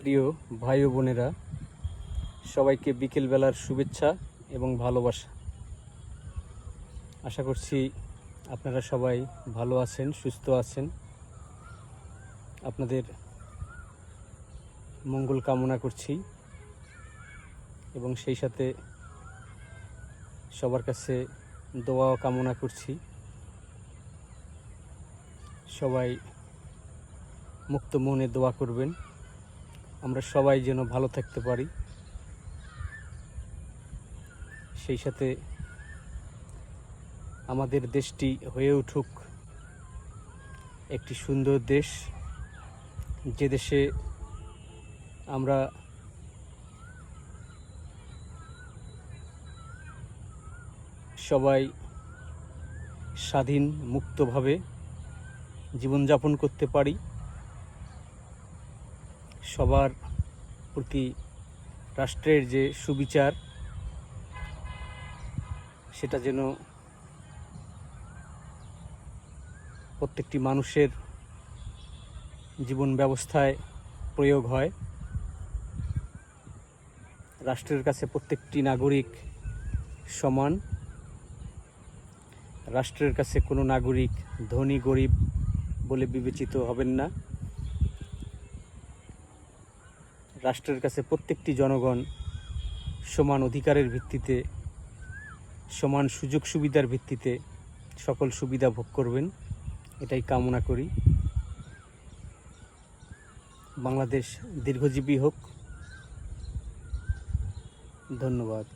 প্রিয় ভাই বোনেরা, সবাইকে বিকেলবেলার শুভেচ্ছা এবং ভালোবাসা। আশা করছি আপনারা সবাই ভালো আছেন, সুস্থ আছেন। আপনাদের মঙ্গল কামনা করছি এবং সেই সাথে সবার কাছে দোয়াও কামনা করছি। সবাই মুক্ত মনে দোয়া করবেন। আমরা সবাই যেন ভালো থাকতে পারি। সেই সাথে আমাদের দেশটি হয়ে উঠুক একটি সুন্দর দেশ। যে দেশে আমরা সবাই স্বাধীন, মুক্তভাবে জীবনযাপন করতে পারি। সবার প্রতি রাষ্ট্রের যে সুবিচার, সেটা যেন প্রত্যেকটি মানুষের জীবন ব্যবস্থায় প্রয়োগ হয়। রাষ্ট্রের কাছে প্রত্যেকটি নাগরিক সমান। রাষ্ট্রের কাছে কোনো নাগরিক ধনী, গরিব বলে বিবেচিত হবেন না। রাষ্ট্রের কাছে প্রত্যেকটি জনগণ সমান অধিকারের ভিত্তিতে, সমান সুযোগ সুবিধার ভিত্তিতে সকল সুবিধা ভোগ করবেন। এটাই কামনা করি। বাংলাদেশ দীর্ঘজীবী হোক। ধন্যবাদ।